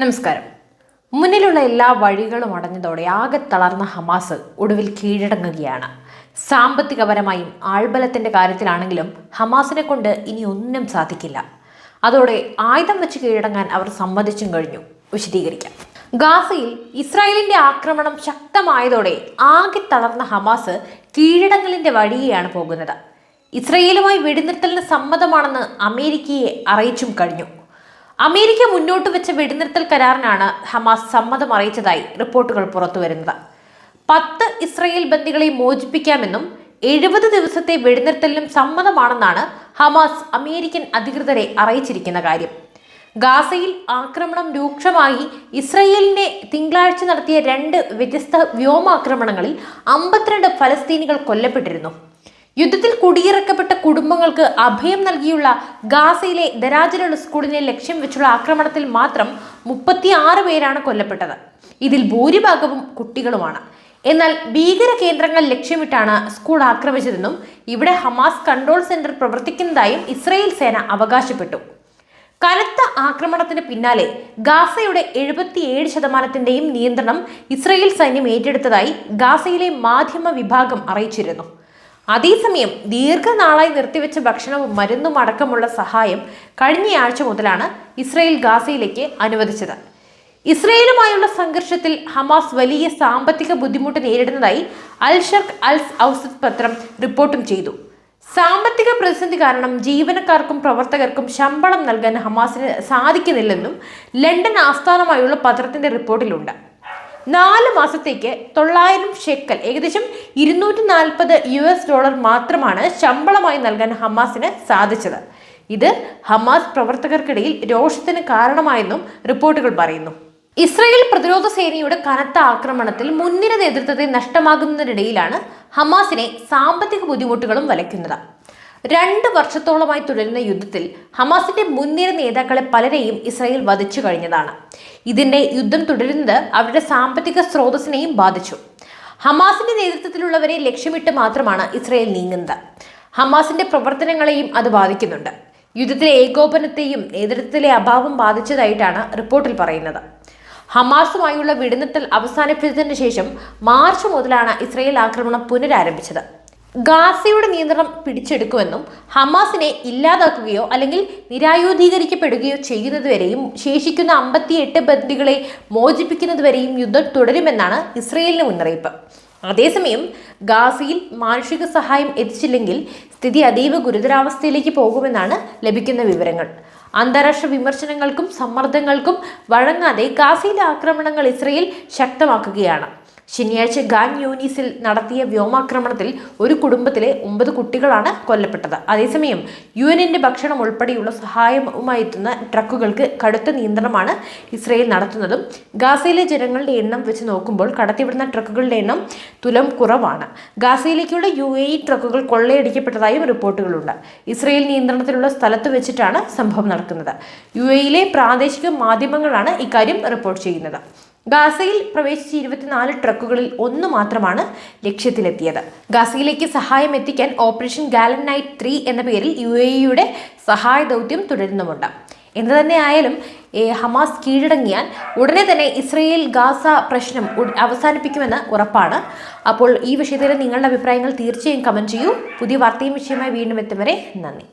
നമസ്കാരം. മുന്നിലുള്ള എല്ലാ വഴികളും അടഞ്ഞതോടെ ആകെ തളർന്ന ഹമാസ് ഒടുവിൽ കീഴടങ്ങുകയാണ്. സാമ്പത്തികപരമായും ആൾബലത്തിന്റെ കാര്യത്തിലാണെങ്കിലും ഹമാസിനെ കൊണ്ട് ഇനി ഒന്നും സാധിക്കില്ല. അതോടെ ആയുധം വെച്ച് കീഴടങ്ങാൻ അവർ സമ്മതിച്ചും കഴിഞ്ഞു. വിശദീകരിക്കാം. ഗാസയിൽ ഇസ്രായേലിന്റെ ആക്രമണം ശക്തമായതോടെ ആകെ തളർന്ന ഹമാസ് കീഴടങ്ങലിന്റെ വഴിയെയാണ് പോകുന്നത്. ഇസ്രയേലുമായി വെടിനിർത്തലിന് സമ്മതമാണെന്ന് അമേരിക്കയെ അറിയിച്ചും കഴിഞ്ഞു. അമേരിക്ക മുന്നോട്ട് വെച്ച വെടിനിർത്തൽ കരാറിനാണ് ഹമാസ് സമ്മതം അറിയിച്ചതായി റിപ്പോർട്ടുകൾ പുറത്തുവരുന്നത് പത്ത് ഇസ്രയേൽ ബന്ദികളെ മോചിപ്പിക്കാമെന്നും എഴുപത് ദിവസത്തെ വെടിനിർത്തലിനും സമ്മതമാണെന്നാണ് ഹമാസ് അമേരിക്കൻ അധികൃതരെ അറിയിച്ചിരിക്കുന്ന കാര്യം. ഗാസയിൽ ആക്രമണം രൂക്ഷമായി ഇസ്രയേലിനെ തിങ്കളാഴ്ച നടത്തിയ രണ്ട് വ്യത്യസ്ത വ്യോമാക്രമണങ്ങളിൽ അമ്പത്തിരണ്ട് ഫലസ്തീനികൾ കൊല്ലപ്പെട്ടിരുന്നു. യുദ്ധത്തിൽ കുടിയിറക്കപ്പെട്ട കുടുംബങ്ങൾക്ക് അഭയം നൽകിയുള്ള ഗാസയിലെ ദരാജലുള്ള സ്കൂളിനെ ലക്ഷ്യം വെച്ചുള്ള ആക്രമണത്തിൽ മാത്രം മുപ്പത്തി ആറ് പേരാണ് കൊല്ലപ്പെട്ടത്. ഇതിൽ ഭൂരിഭാഗവും കുട്ടികളുമാണ്. എന്നാൽ ഭീകര കേന്ദ്രങ്ങൾ ലക്ഷ്യമിട്ടാണ് സ്കൂൾ ആക്രമിച്ചതെന്നും ഇവിടെ ഹമാസ് കൺട്രോൾ സെന്റർ പ്രവർത്തിക്കുന്നതായും ഇസ്രയേൽ സേന അവകാശപ്പെട്ടു. കനത്ത ആക്രമണത്തിന് പിന്നാലെ ഗാസയുടെ എഴുപത്തിയേഴ് ശതമാനത്തിന്റെയും നിയന്ത്രണം ഇസ്രയേൽ സൈന്യം ഏറ്റെടുത്തതായി ഗാസയിലെ മാധ്യമ വിഭാഗം അറിയിച്ചിരുന്നു. അതേസമയം ദീർഘനാളായി നിർത്തിവെച്ച ഭക്ഷണവും മരുന്നും അടക്കമുള്ള സഹായം കഴിഞ്ഞയാഴ്ച മുതലാണ് ഇസ്രയേൽ ഗാസയിലേക്ക് അനുവദിച്ചത്. ഇസ്രയേലുമായുള്ള സംഘർഷത്തിൽ ഹമാസ് വലിയ സാമ്പത്തിക ബുദ്ധിമുട്ട് നേരിടുന്നതായി അൽ ഷർക്ക് അൽസ് ഔസത് പത്രം റിപ്പോർട്ടും ചെയ്തു. സാമ്പത്തിക പ്രതിസന്ധി കാരണം ജീവനക്കാർക്കും പ്രവർത്തകർക്കും ശമ്പളം നൽകാൻ ഹമാസിന് സാധിക്കുന്നില്ലെന്നും ലണ്ടൻ ആസ്ഥാനമായുള്ള പത്രത്തിന്റെ റിപ്പോർട്ടിലുണ്ട്. നാല് മാസത്തേക്ക് തൊള്ളായിരം ഷെക്കൽ ഏകദേശം ഇരുന്നൂറ്റി നാൽപ്പത് യു എസ് ഡോളർ മാത്രമാണ് ശമ്പളമായി നൽകാൻ ഹമാസിന് സാധിച്ചത്. ഇത് ഹമാസ് പ്രവർത്തകർക്കിടയിൽ രോഷത്തിന് കാരണമായെന്നും റിപ്പോർട്ടുകൾ പറയുന്നു. ഇസ്രായേൽ പ്രതിരോധ സേനയുടെ കനത്ത ആക്രമണത്തിൽ മുൻനിര നേതൃത്വത്തെ നഷ്ടമാകുന്നതിനിടയിലാണ് ഹമാസിനെ സാമ്പത്തിക ബുദ്ധിമുട്ടുകളും വലയ്ക്കുന്നത്. രണ്ട് വർഷത്തോളമായി തുടരുന്ന യുദ്ധത്തിൽ ഹമാസിന്റെ മുൻനിര നേതാക്കളെ പലരെയും ഇസ്രായേൽ വധിച്ചു കഴിഞ്ഞതാണ്. ഇതിന്റെ യുദ്ധം തുടരുന്നത് അവരുടെ സാമ്പത്തിക സ്രോതസ്സിനെയും ബാധിച്ചു. ഹമാസിന്റെ നേതൃത്വത്തിലുള്ളവരെ ലക്ഷ്യമിട്ട് മാത്രമാണ് ഇസ്രായേൽ നീങ്ങുന്നത്. ഹമാസിന്റെ പ്രവർത്തനങ്ങളെയും അത് ബാധിക്കുന്നുണ്ട്. യുദ്ധത്തിലെ ഏകോപനത്തെയും നേതൃത്വത്തിലെ അഭാവം ബാധിച്ചതായിട്ടാണ് റിപ്പോർട്ടിൽ പറയുന്നത്. ഹമാസുമായുള്ള വെടിനിർത്തൽ അവസാനിപ്പിച്ചതിന് ശേഷം മാർച്ച് മുതലാണ് ഇസ്രായേൽ ആക്രമണം പുനരാരംഭിച്ചത്. ഗാസയുടെ നിയന്ത്രണം പിടിച്ചെടുക്കുമെന്നും ഹമാസിനെ ഇല്ലാതാക്കുകയോ അല്ലെങ്കിൽ നിരായുധീകരിക്കപ്പെടുകയോ ചെയ്യുന്നതുവരെയും ശേഷിക്കുന്ന അമ്പത്തിയെട്ട് ബന്ദികളെ മോചിപ്പിക്കുന്നതുവരെയും യുദ്ധം തുടരുമെന്നാണ് ഇസ്രയേലിന് മുന്നറിയിപ്പ്. അതേസമയം ഗാസയിൽ മാനുഷിക സഹായം എത്തിച്ചില്ലെങ്കിൽ സ്ഥിതി അതീവ ഗുരുതരാവസ്ഥയിലേക്ക് പോകുമെന്നാണ് ലഭിക്കുന്ന വിവരങ്ങൾ. അന്താരാഷ്ട്ര വിമർശനങ്ങൾക്കും സമ്മർദ്ദങ്ങൾക്കും വഴങ്ങാതെ ഗാസയിലെ ആക്രമണങ്ങൾ ഇസ്രയേൽ ശക്തമാക്കുകയാണ്. ശനിയാഴ്ച ഗാൻ യൂനീസിൽ നടത്തിയ വ്യോമാക്രമണത്തിൽ ഒരു കുടുംബത്തിലെ ഒമ്പത് കുട്ടികളാണ് കൊല്ലപ്പെട്ടത്. അതേസമയം യു എന്നിന്റെ ഭക്ഷണം ഉൾപ്പെടെയുള്ള സഹായവുമായി എത്തുന്ന ട്രക്കുകൾക്ക് കടുത്ത നിയന്ത്രണമാണ് ഇസ്രയേൽ നടത്തുന്നതും ഗാസയിലെ ജനങ്ങളുടെ എണ്ണം വെച്ച് നോക്കുമ്പോൾ കടത്തിവിടുന്ന ട്രക്കുകളുടെ എണ്ണം തുലം കുറവാണ്. ഗാസയിലേക്കുള്ള യു എ ട്രക്കുകൾ കൊള്ളയടിക്കപ്പെട്ടതായും റിപ്പോർട്ടുകളുണ്ട്. ഇസ്രയേൽ നിയന്ത്രണത്തിലുള്ള സ്ഥലത്ത് വെച്ചിട്ടാണ് സംഭവം നടക്കുന്നത്. യു എയിലെ പ്രാദേശിക മാധ്യമങ്ങളാണ് ഇക്കാര്യം റിപ്പോർട്ട് ചെയ്യുന്നത്. ഗാസയിൽ പ്രവേശിച്ച ഇരുപത്തിനാല് ട്രക്കുകളിൽ ഒന്ന് മാത്രമാണ് ലക്ഷ്യത്തിലെത്തിയത്. ഗാസയിലേക്ക് സഹായം എത്തിക്കാൻ ഓപ്പറേഷൻ ഗാലൻ നൈറ്റ് ത്രീ എന്ന പേരിൽ യു എ ഇയുടെ സഹായ ദൗത്യം തുടരുന്നുമുണ്ട്. എന്തു തന്നെ ആയാലും ഹമാസ് കീഴടങ്ങിയാൽ ഉടനെ തന്നെ ഇസ്രയേൽ ഗാസ പ്രശ്നം അവസാനിപ്പിക്കുമെന്ന് ഉറപ്പാണ്. അപ്പോൾ ഈ വിഷയത്തിൽ നിങ്ങളുടെ അഭിപ്രായങ്ങൾ തീർച്ചയായും കമന്റ് ചെയ്യൂ. പുതിയ വാർത്തയും വിഷയമായി വീണ്ടും എത്തും വരെ നന്ദി.